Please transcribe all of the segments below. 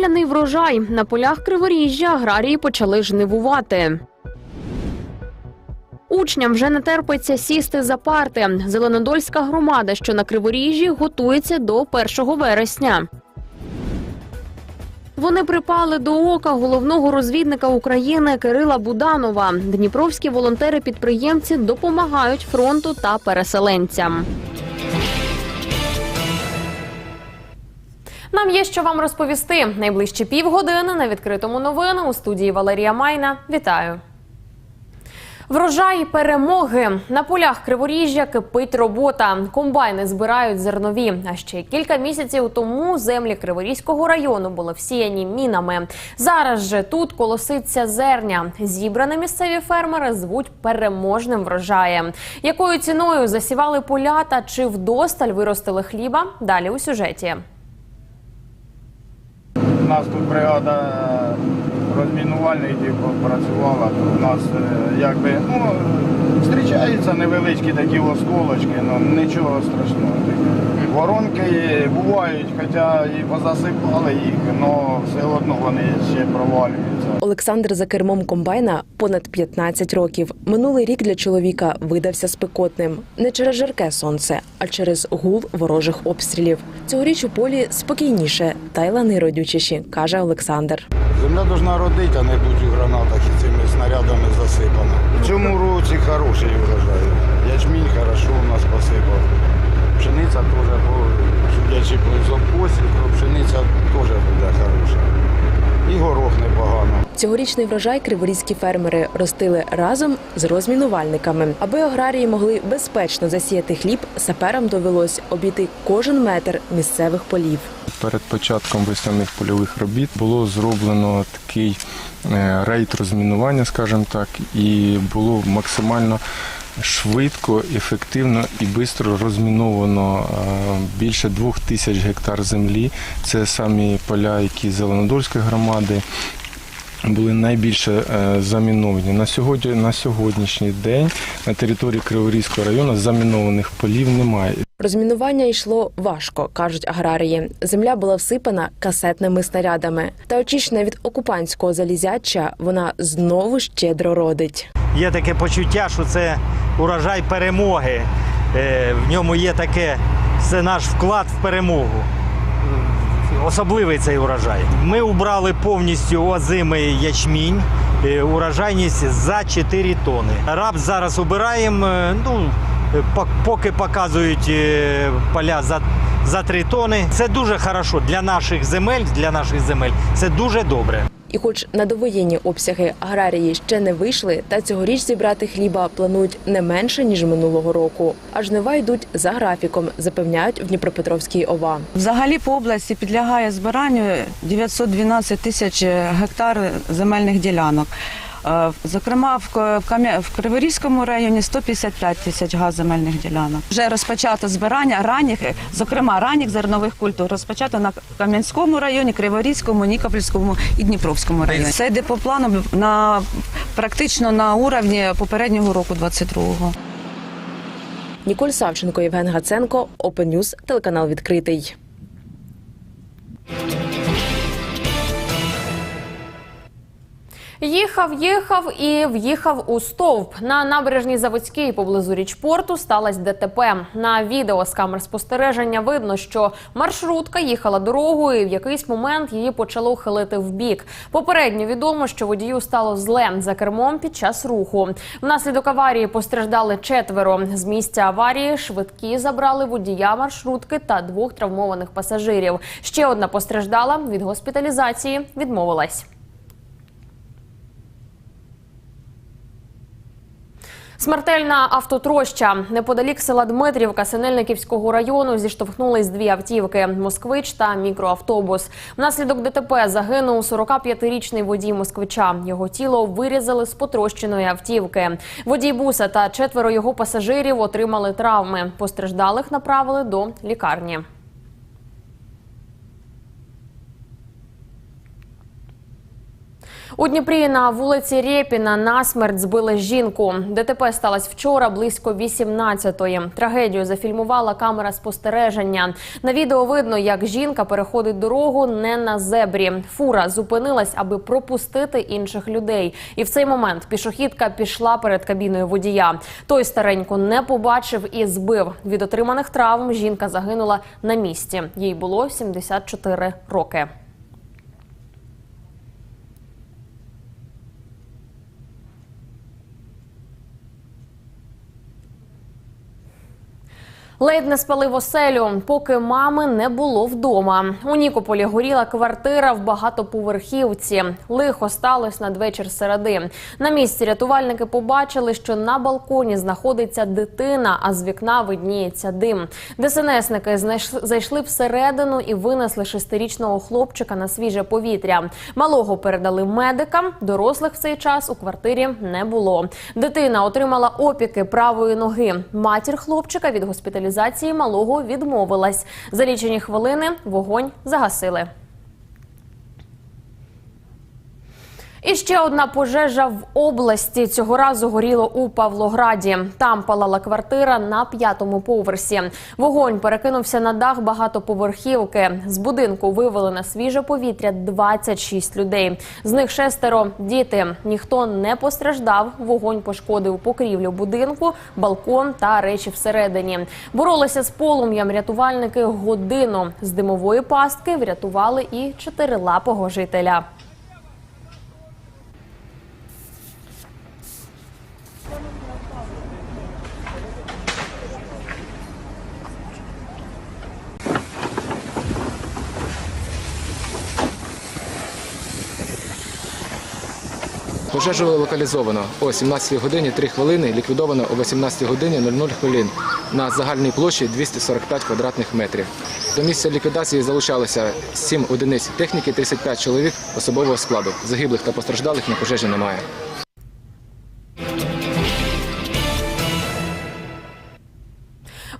Омріяний врожай на полях Криворіжжя аграрії почали жнивувати. Учням вже не терпиться сісти за парти. Зеленодольська громада, що на Криворіжжі, готується до 1 вересня. Вони припали до ока головного розвідника України Кирила Буданова. Дніпровські волонтери-підприємці допомагають фронту та переселенцям. Нам є що вам розповісти. Найближчі півгодини на відкритому новини у студії Валерія Майна. Вітаю. Врожай перемоги на полях Криворіжжя кипить робота. Комбайни збирають зернові. А ще кілька місяців тому землі Криворізького району були всіяні мінами. Зараз же тут колоситься зерня. Зібране місцеві фермери звуть переможним врожаєм. Якою ціною засівали поля та чи вдосталь виростили хліба? Далі у сюжеті. Нас тут бригада розмінувальників працювала, то у нас е, якби ну, зустрічаються невеличкі такі осколочки, ну нічого страшного. Воронки бувають, хоча і позасипали їх, але все одно вони ще провалюються. Олександр за кермом комбайна понад 15 років. Минулий рік для чоловіка видався спекотним не через жарке сонце, а через гул ворожих обстрілів. Цьогоріч у полі спокійніше та й лани родючіші, каже Олександр. Земля повинна родити, а не бути у гранатах і цими снарядами засипана. Цьому році хороший врожай. Ячмінь хорошо у нас посипав. Пшениця теж, по, судячи по запосі, то пшениця теж буде хороша. І горох непогано. Цьогорічний врожай криворізькі фермери ростили разом з розмінувальниками. Аби аграрії могли безпечно засіяти хліб, саперам довелось обійти кожен метр місцевих полів. Перед початком весняних польових робіт було зроблено такий е, рейд розмінування, скажімо так, і було максимально швидко, ефективно і швидко розміновано е, більше двох тисяч гектар землі. Це самі поля, які Зеленодольської громади. Були найбільше е, заміновані на сьогодні. На сьогоднішній день на території Криворізького району замінованих полів немає. Розмінування йшло важко, кажуть аграрії. Земля була всипана касетними снарядами. Та очищена від окупантського залізяча, вона знову щедро родить. Є таке почуття, що це урожай перемоги. Е, В ньому є таке, це наш вклад в перемогу. Особливий цей урожай. Ми убрали повністю озимий ячмінь, е, урожайність за 4 тони. Раб зараз убираємо, е, ну, поки показують е, поля за, за 3 тони. Це дуже хорошо для наших земель, для наших земель. Це дуже добре. І, хоч на довоєнні обсяги аграрії ще не вийшли, та цьогоріч зібрати хліба планують не менше ніж минулого року. А жнива йдуть за графіком, запевняють в Дніпропетровській ОВА. Взагалі по області підлягає збиранню 912 тисяч гектар земельних ділянок. Е, Зокрема, в в Криворізькому районі 155 тисяч га земельних ділянок. Вже розпочато збирання ранніх, е, зокрема ранніх зернових культур, розпочато на Кам'янському районі, Криворізькому, Нікопольському і Дніпровському районі. Це йде по плану на практично на уровні попереднього року 22-го. Ніколь Савченко, Євген Гаценко, Open телеканал відкритий. Їхав, їхав і в'їхав у стовп. На набережній Заводській поблизу річпорту сталося ДТП. На відео з камер спостереження видно, що маршрутка їхала дорогою, і в якийсь момент її почало хилити в бік. Попередньо відомо, що водію стало зле за кермом під час руху. Внаслідок аварії постраждали четверо. З місця аварії швидкі забрали водія маршрутки та двох травмованих пасажирів. Ще одна постраждала від госпіталізації, відмовилась. Смертельна автотроща неподалік села Дмитрівка Синельниківського району зіштовхнулись дві автівки москвич та мікроавтобус. Внаслідок ДТП загинув 45-річний водій москвича. Його тіло вирізали з потрощеної автівки. Водій буса та четверо його пасажирів отримали травми. Постраждалих направили до лікарні. У Дніпрі на вулиці Рєпіна насмерть збили жінку. ДТП сталося вчора близько 18-ї. Трагедію зафільмувала камера спостереження. На відео видно, як жінка переходить дорогу не на зебрі. Фура зупинилась, аби пропустити інших людей. І в цей момент пішохідка пішла перед кабіною водія. Той старенько не побачив і збив. Від отриманих травм жінка загинула на місці. Їй було 74 роки. Ледь не спалив оселю, поки мами не було вдома. У Нікополі горіла квартира в багатоповерхівці. Лихо сталося надвечір середи. На місці рятувальники побачили, що на балконі знаходиться дитина, а з вікна видніється дим. ДСНСники зайшли всередину і винесли шестирічного хлопчика на свіже повітря. Малого передали медикам. Дорослих в цей час у квартирі не було. Дитина отримала опіки правої ноги. Матір хлопчика від госпіталізації малого відмовилась. За лічені хвилини вогонь загасили. І ще одна пожежа в області. Цього разу горіло у Павлограді. Там палала квартира на п'ятому поверсі. Вогонь перекинувся на дах багатоповерхівки. З будинку вивели на свіже повітря 26 людей. З них шестеро діти. Ніхто не постраждав. Вогонь пошкодив покрівлю будинку, балкон та речі всередині. Боролися з полум'ям рятувальники годину. З димової пастки врятували і чотирилапого жителя. Пожежу локалізовано о 17 годині 3 хвилини, ліквідовано о 18 годині 00 хвилин на загальній площі 245 квадратних метрів. До місця ліквідації залучалося 7 одиниць техніки, 35 чоловік особового складу. Загиблих та постраждалих на пожежі немає.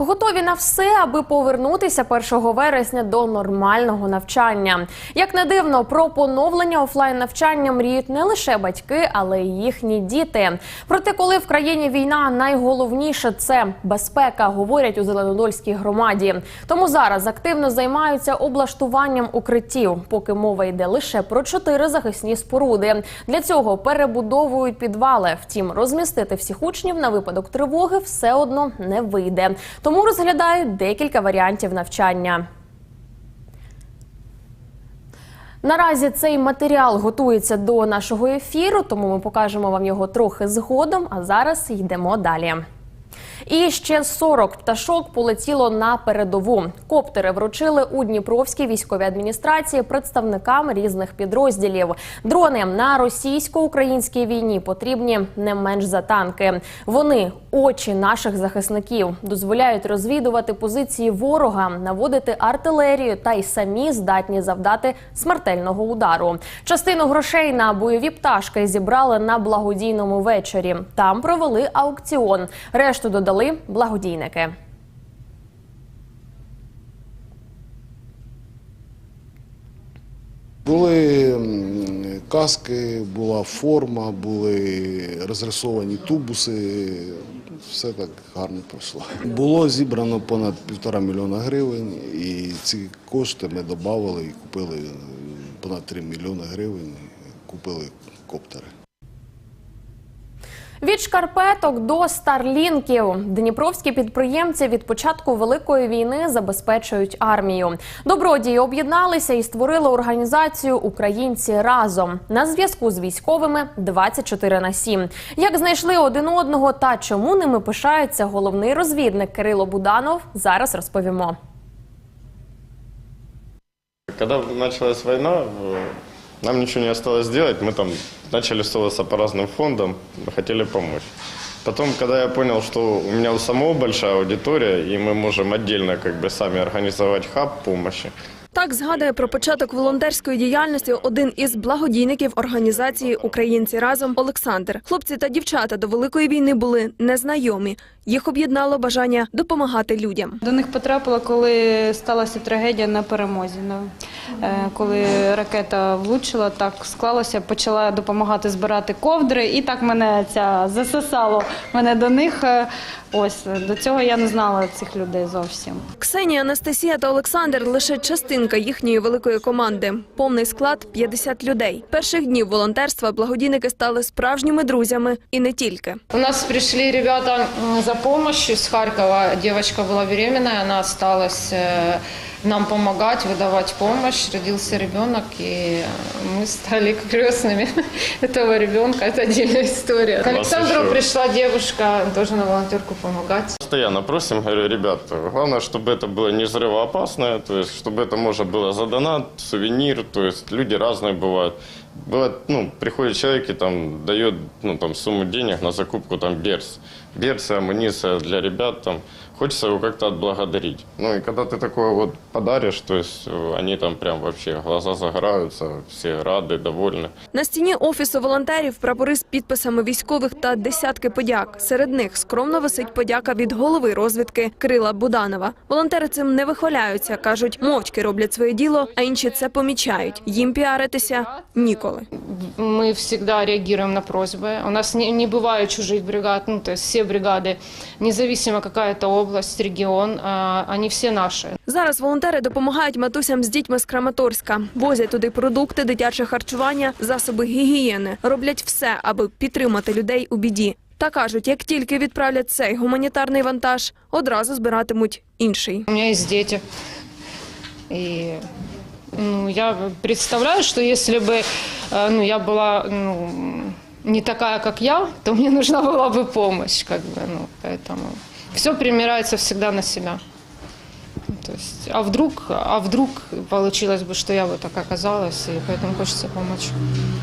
Готові на все, аби повернутися 1 вересня до нормального навчання. Як не дивно, про поновлення офлайн навчання мріють не лише батьки, але й їхні діти. Проте, коли в країні війна, найголовніше це безпека, говорять у Зеленодольській громаді. Тому зараз активно займаються облаштуванням укриттів, поки мова йде лише про чотири захисні споруди. Для цього перебудовують підвали. Втім, розмістити всіх учнів на випадок тривоги все одно не вийде. Тому розглядають декілька варіантів навчання. Наразі цей матеріал готується до нашого ефіру, тому ми покажемо вам його трохи згодом. А зараз йдемо далі. І ще 40 пташок полетіло на передову. Коптери вручили у Дніпровській військовій адміністрації представникам різних підрозділів. Дрони на російсько-українській війні потрібні не менш за танки. Вони очі наших захисників дозволяють розвідувати позиції ворога, наводити артилерію та й самі здатні завдати смертельного удару. Частину грошей на бойові пташки зібрали на благодійному вечорі. Там провели аукціон. Решту додали благодійники. Були каски, була форма, були розрисовані тубуси. Все так гарно пройшло. Було зібрано понад півтора мільйона гривень, і ці кошти ми додали і купили е, понад 3 мільйони гривень, купили коптери. Від шкарпеток до старлінків дніпровські підприємці від початку великої війни забезпечують армію. Добродії об'єдналися і створили організацію Українці разом на зв'язку з військовими 24 на 7. Як знайшли один одного та чому ними пишається головний розвідник Кирило Буданов, зараз розповімо. Когда началась война, нам ничего не осталось делать. Мы там начали ссылаться по разным фондам, мы хотели помочь. Потом, когда я понял, что у меня у самого большая аудитория, и мы можем отдельно как бы сами организовать хаб помощи, Так згадує про початок волонтерської діяльності один із благодійників організації Українці разом Олександр. Хлопці та дівчата до великої війни були незнайомі. Їх об'єднало бажання допомагати людям. До них потрапила, коли сталася трагедія на перемозі. Е, Коли ракета влучила, так склалося, почала допомагати збирати ковдри, і так мене ця засосало мене до них. Е, Ось до цього я не знала цих людей зовсім. Ксенія, Анастасія та Олександр лише частинка їхньої великої команди. Повний склад 50 людей. Перших днів волонтерства благодійники стали справжніми друзями і не тільки. У нас прийшли ребята за допомогою з Харкова. Дівчинка була беременна, вона э, нам помогать, выдавать помощь. Родился ребенок, и мы стали крестными этого ребенка. Это отдельная история. К У нас Александру еще- пришла девушка, тоже на волонтерку помогать. Постоянно просим, говорю, ребят, главное, чтобы это было не взрывоопасное, то есть, чтобы это можно было за донат, сувенир, то есть, люди разные бывают. Бывает, ну, приходит человек и там дает, ну, там, сумму денег на закупку, там, берс. Берсы, амуниция для ребят, там, хочется его как-то отблагодарить. Ну, и когда ты такое вот подаришь, то есть, э, они там прям вообще, глаза загораются, все рады, довольны. На стіні офісу волонтерів прапори з підписами військових та десятки подяк. Серед них скромно висить подяка від голови розвідки Крила Буданова. Волонтери цим не вихваляються, кажуть, мовчки роблять своє діло, а інші це помічають. Їм піаритися ніколи. Мы всегда реагируем на просьбы. У нас не, не бывает чужих бригад, ну, то есть все бригады, независимо какая это область, регион, а, они все наши. Зараз волонтери допомагають матусям з дітьми з Краматорська, возять туди продукти, дитяче харчування, засоби гігієни, роблять все, аби підтримати людей у біді. Та кажуть, як тільки відправлять цей гуманітарний вантаж, одразу збиратимуть інший. У меня есть дети. И ну, я представляю, что если бы э, ну, я была ну, не такая, как я, то мне нужна была бы помощь. Как бы, ну, поэтому все примирается всегда на себя. То есть, а вдруг, а вдруг получилось бы, что я бы так оказалась, и поэтому хочется помочь.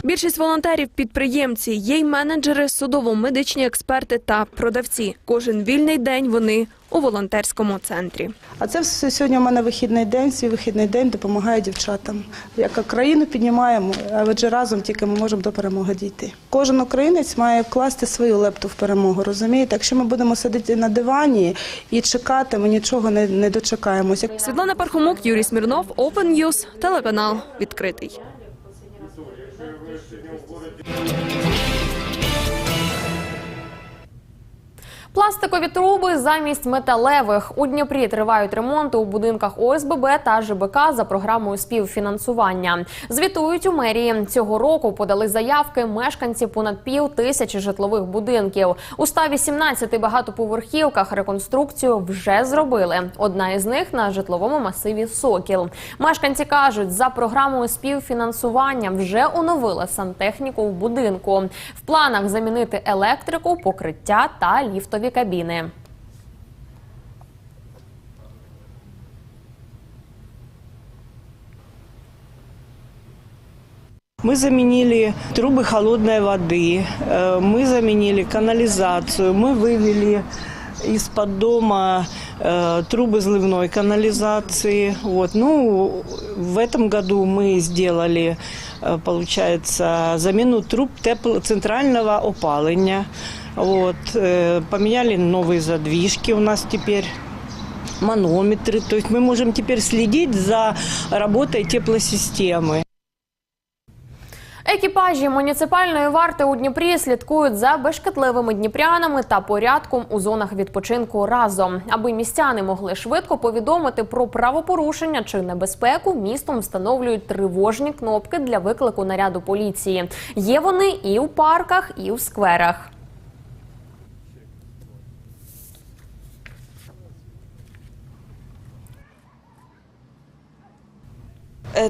Більшість волонтерів підприємці, є й менеджери, судово-медичні експерти та продавці. Кожен вільний день вони у волонтерському центрі. А це все сьогодні у мене вихідний день, свій вихідний день допомагаю дівчатам. Як країну піднімаємо, а отже разом тільки ми можемо до перемоги дійти. Кожен українець має вкласти свою лепту в перемогу. Розумієте, якщо ми будемо сидіти на дивані і чекати, ми нічого не, не дочекаємося. Світлана Пархомук, Юрій Смірнов, Open News, телеканал відкритий. Пластикові труби замість металевих у Дніпрі тривають ремонти у будинках ОСББ та ЖБК за програмою співфінансування. Звітують у мерії цього року. Подали заявки мешканці понад пів тисячі житлових будинків. У 118 багатоповерхівках реконструкцію вже зробили. Одна із них на житловому масиві Сокіл. Мешканці кажуть, за програмою співфінансування вже оновили сантехніку в будинку. В планах замінити електрику, покриття та ліфтові кабіни. Мы заменили трубы холодной воды, э, мы заменили канализацию, мы вывели из-под дома э, трубы зливной канализации. Вот. Ну, в этом году мы сделали, э, получается, замену труб тепло- центрального опаления. Вот. э, Поменяли новые задвижки у нас теперь манометры. То есть мы можем теперь следить за работой теплосистемы. Екіпажі муніципальної варти у Дніпрі слідкують за безшкетливими дніпрянами та порядком у зонах відпочинку разом, аби містяни могли швидко повідомити про правопорушення чи небезпеку. Містом встановлюють тривожні кнопки для виклику наряду поліції. Є вони і у парках, і у скверах.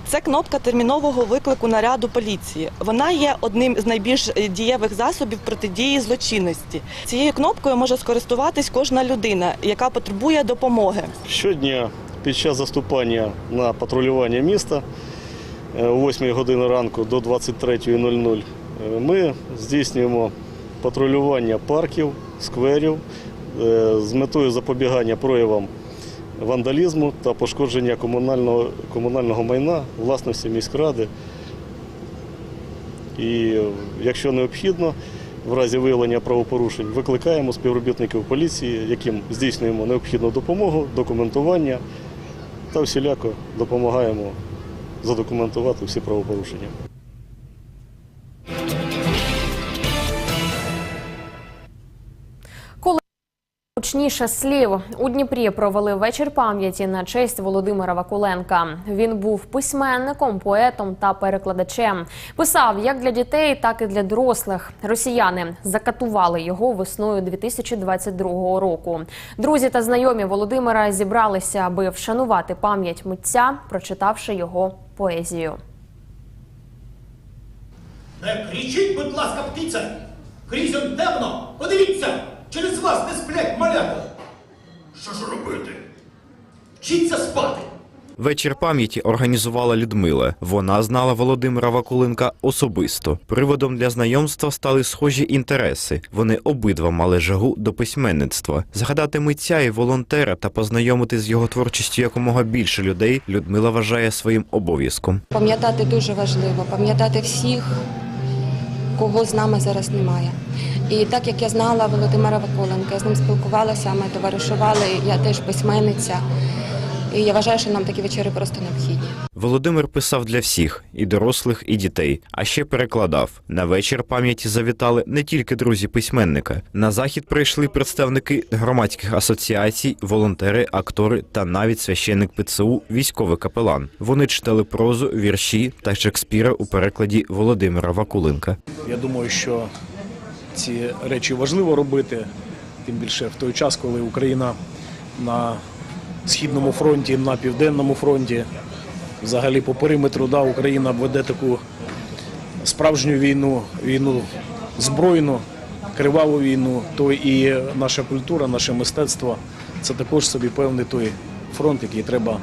Це кнопка термінового виклику наряду поліції. Вона є одним з найбільш е, дієвих засобів протидії злочинності. Цією кнопкою може скористуватись кожна людина, яка потребує допомоги. Щодня під час заступання на патрулювання міста е, о 8 години ранку до 23.00 е, ми здійснюємо патрулювання парків, скверів е, з метою запобігання проявам вандалізму та пошкодження комунального, комунального майна власності міськради. І якщо необхідно, в разі виявлення правопорушень викликаємо співробітників поліції, яким здійснюємо необхідну допомогу, документування та всіляко допомагаємо задокументувати всі правопорушення. Гучніше слів у Дніпрі провели вечір пам'яті на честь Володимира Вакуленка. Він був письменником, поетом та перекладачем. Писав як для дітей, так і для дорослих. Росіяни закатували його весною 2022 року. Друзі та знайомі Володимира зібралися, аби вшанувати пам'ять митця, прочитавши його поезію. Не кричіть, будь ласка, птиця! Крізь темно! Подивіться! Через вас не сплять малята! Що ж робити? Вчіться спати! Вечір пам'яті організувала Людмила. Вона знала Володимира Вакуленка особисто. Приводом для знайомства стали схожі інтереси. Вони обидва мали жагу до письменництва. Згадати митця і волонтера та познайомити з його творчістю якомога більше людей Людмила вважає своїм обов'язком. Пам'ятати дуже важливо, пам'ятати всіх, кого з нами зараз немає. І так як я знала Володимира Вакуленка, я з ним спілкувалася, ми товаришували, я теж письменниця. І я вважаю, що нам такі вечори просто необхідні. Володимир писав для всіх і дорослих, і дітей, а ще перекладав. На вечір пам'яті завітали не тільки друзі письменника. На захід прийшли представники громадських асоціацій, волонтери, актори та навіть священник ПЦУ, військовий капелан. Вони читали прозу, вірші та Шекспіра у перекладі Володимира Вакуленка. Я думаю, що ці речі важливо робити, тим більше в той час, коли Україна на східному фронті, на південному фронті, взагалі по периметру, да, Україна веде таку справжню війну, війну збройну, криваву війну, то і наша культура, наше мистецтво це також собі певний той фронт, який треба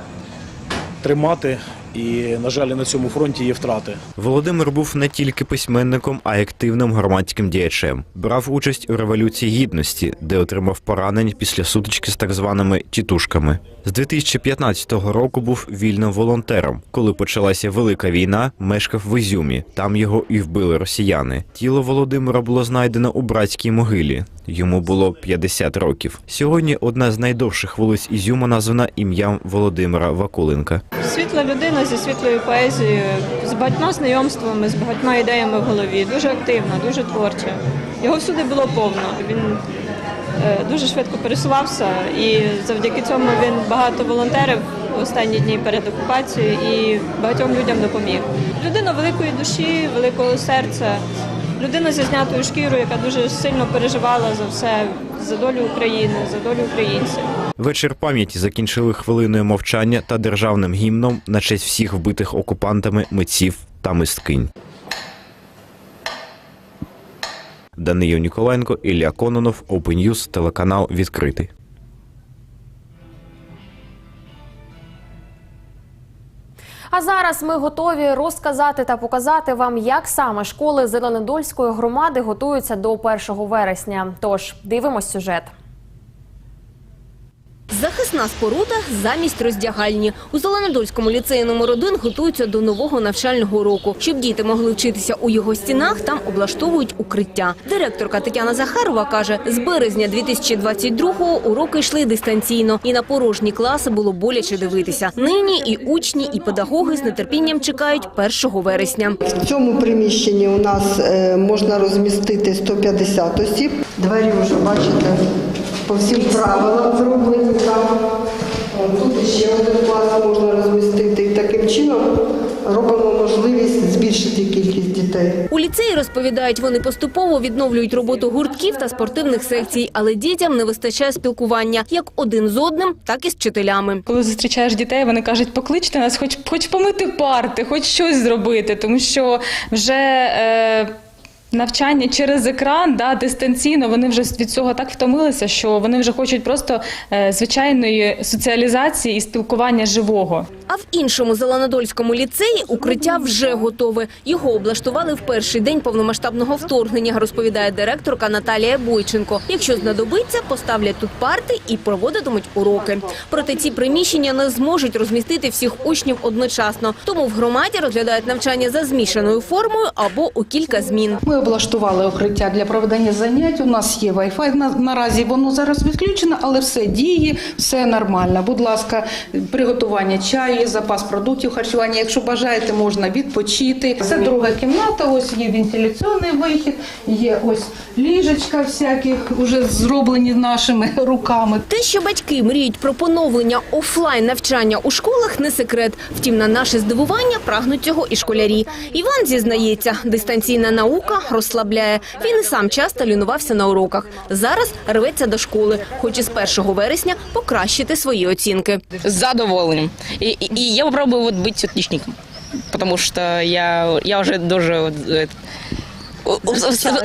тримати. І, на жаль, на цьому фронті є втрати. Володимир був не тільки письменником, а й активним громадським діячем. Брав участь у революції гідності, де отримав поранень після сутички з так званими тітушками. З 2015 року був вільним волонтером. Коли почалася велика війна, мешкав в Ізюмі. Там його і вбили росіяни. Тіло Володимира було знайдено у братській могилі. Йому було 50 років. Сьогодні одна з найдовших вулиць Ізюма названа ім'ям Володимира Вакуленка. Світла людина зі світлою поезією, з багатьма знайомствами, з багатьма ідеями в голові. Дуже активна, дуже творча. Його всюди було повно. Він е, дуже швидко пересувався, і завдяки цьому він багато волонтерів в останні дні перед окупацією і багатьом людям допоміг. Людина великої душі, великого серця, людина зі знятою шкірою, яка дуже сильно переживала за все, за долю України, за долю українців. Вечір пам'яті закінчили хвилиною мовчання та державним гімном на честь всіх вбитих окупантами митців та мисткинь. Даниїв Ніколенко, Ілля Кононов, Open News, телеканал відкритий. А зараз ми готові розказати та показати вам, як саме школи Зеленодольської громади готуються до 1 вересня. Тож дивимось сюжет. Захисна споруда замість роздягальні. У Зеленодольському ліцеї номер 1 готуються до нового навчального року. Щоб діти могли вчитися у його стінах, там облаштовують укриття. Директорка Тетяна Захарова каже, з березня 2022-го уроки йшли дистанційно, і на порожні класи було боляче дивитися. Нині і учні, і педагоги з нетерпінням чекають 1 вересня. В цьому приміщенні у нас е, можна розмістити 150 осіб. Двері вже бачите по всім правилам зроблені. Там тут ще один клас можна розмістити. І таким чином робимо можливість збільшити кількість дітей. У ліцеї розповідають, вони поступово відновлюють роботу гуртків та спортивних секцій, але дітям не вистачає спілкування як один з одним, так і з вчителями. Коли зустрічаєш дітей, вони кажуть, покличте нас, хоч хоч помити парти, хоч щось зробити, тому що вже. Е, навчання через екран, да, дистанційно, вони вже від цього так втомилися, що вони вже хочуть просто е, звичайної соціалізації і спілкування живого. А в іншому Зеленодольському ліцеї укриття вже готове. Його облаштували в перший день повномасштабного вторгнення, розповідає директорка Наталія Бойченко. Якщо знадобиться, поставлять тут парти і проводитимуть уроки. Проте ці приміщення не зможуть розмістити всіх учнів одночасно. Тому в громаді розглядають навчання за змішаною формою або у кілька змін. Ми облаштували укриття для проведення занять. У нас є Wi-Fi. На- Наразі воно зараз відключено, але все діє, все нормально. Будь ласка, приготування чаю, запас продуктів харчування. Якщо бажаєте, можна відпочити. Це друга кімната. Ось є вентиляційний вихід, є ось ліжечка всяких, уже зроблені нашими руками. Те, що батьки мріють про поновлення офлайн навчання у школах, не секрет. Втім, на наше здивування прагнуть цього і школярі. Іван зізнається, дистанційна наука розслабляє. Він і сам часто лінувався на уроках. Зараз рветься до школи, хоче з 1 вересня покращити свої оцінки. Задоволений. І, и я попробую вот быть отличником. Потому что я, я вже дуже от,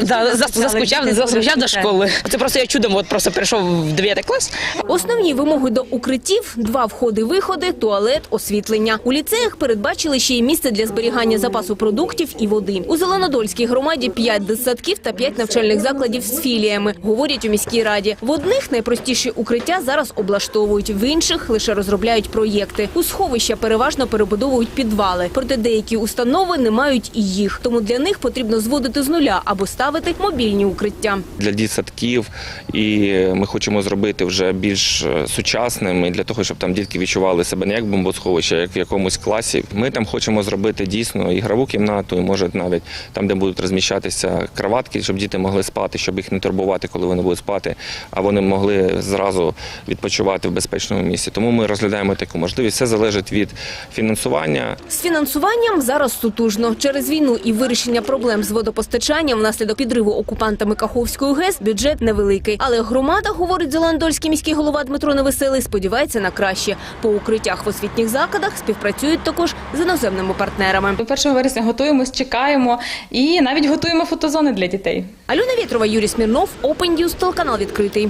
да, заскучав, заскучав до школи. Це просто я чудом от просто перейшов в 9 клас. Основні вимоги до укриттів – два входи-виходи, туалет, освітлення. У ліцеях передбачили ще й місце для зберігання запасу продуктів і води. У Зеленодольській громаді 5 дитсадків та 5 навчальних закладів з філіями, говорять у міській раді. В одних найпростіші укриття зараз облаштовують, в інших лише розробляють проєкти. У сховища переважно перебудовують підвали. Проте деякі установи не мають і їх. Тому для них потрібно зводити з нуля або ставити мобільні укриття. для дітсадків, і ми хочемо зробити вже більш е, сучасним і для того, щоб там дітки відчували себе не як бомбосховище, а як в якомусь класі. Ми там хочемо зробити дійсно ігрову кімнату, і може навіть там, де будуть розміщатися кроватки, щоб діти могли спати, щоб їх не турбувати, коли вони будуть спати, а вони могли зразу відпочивати в безпечному місці. Тому ми розглядаємо таку можливість. Все залежить від фінансування. З фінансуванням зараз сутужно. Через війну і вирішення проблем з водопостачанням внаслідок підриву окупантами Каховської ГЕС бюджет невеликий. Але громада, говорить Зеландольський міський голова Дмитро Невеселий, сподівається на краще. По укриттях в освітніх закладах співпрацюють також з іноземними партнерами. До 1 вересня готуємось, чекаємо і навіть готуємо фотозони для дітей. Альона Вєтрова, Юрій Смірнов, Open News, телеканал відкритий.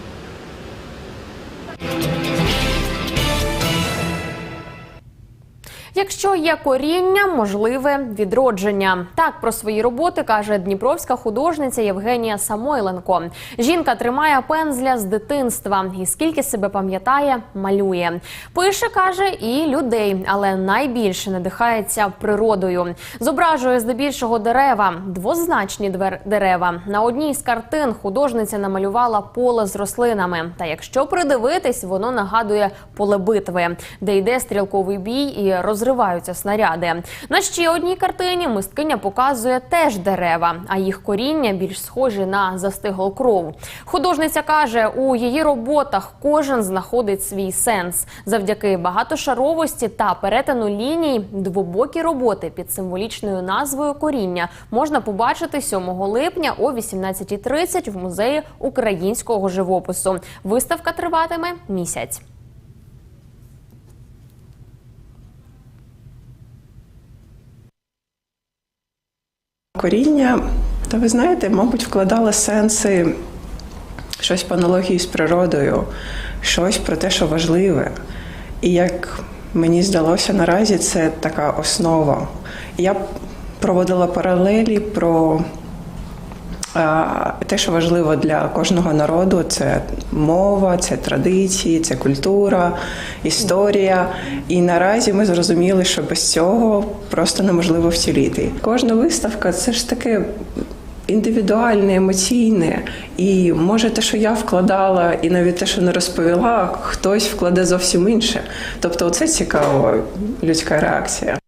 Якщо є коріння, можливе відродження. Так про свої роботи каже дніпровська художниця Євгенія Самойленко. Жінка тримає пензля з дитинства і скільки себе пам'ятає, малює. Пише, каже, і людей, але найбільше надихається природою. Зображує здебільшого дерева, двозначні дерева. На одній з картин художниця намалювала поле з рослинами. Та якщо придивитись, воно нагадує поле битви, де йде стрілковий бій і розриваються снаряди. На ще одній картині мисткиня показує теж дерева, а їх коріння більш схожі на застиглу кров. Художниця каже, у її роботах кожен знаходить свій сенс завдяки багатошаровості та перетину ліній. Двобокі роботи під символічною назвою коріння можна побачити 7 липня о 18.30 в музеї українського живопису. Виставка триватиме місяць. Коріння, та ви знаєте, мабуть, вкладала сенси щось по аналогії з природою, щось про те, що важливе. І як мені здалося наразі, це така основа. Я проводила паралелі про те, що важливо для кожного народу, це мова, це традиції, це культура, історія. І наразі ми зрозуміли, що без цього просто неможливо вціліти. Кожна виставка це ж таке. Індивідуальне, емоційне, і може те, що я вкладала, і навіть те, що не розповіла, хтось вкладе зовсім інше. Тобто, це цікава людська реакція.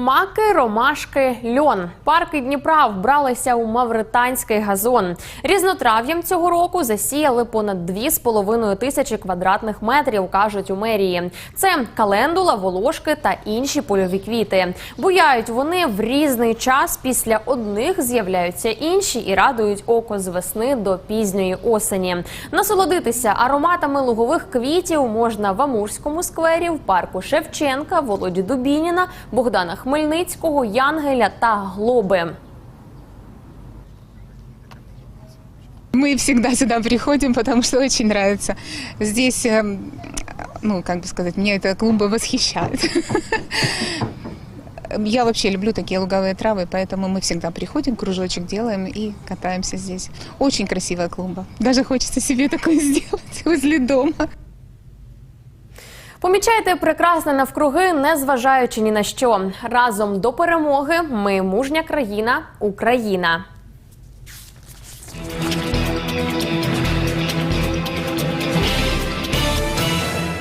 Маки, ромашки, льон. Парки Дніпра вбралися у мавританський газон. Різнотрав'ям цього року засіяли понад 2,5 тисячі квадратних метрів, кажуть у мерії. Це календула, волошки та інші польові квіти. Буяють вони в різний час. Після одних з'являються інші і радують око з весни до пізньої осені. Насолодитися ароматами лугових квітів можна в Амурському сквері, в парку Шевченка, Володі Дубініна, Богдана Хмельницького, Янгеля та Глоби. Мы всегда сюда приходим, потому что очень нравится. Здесь, эм, ну, как бы сказать, меня эта клумба восхищает. Я вообще люблю такие луговые травы, поэтому мы всегда приходим, кружочек делаем и катаемся здесь. Очень красивая клумба. Даже хочется себе такое сделать возле дома. Помічайте прекрасне навкруги, не зважаючи ні на що. Разом до перемоги. Ми мужня країна, Україна.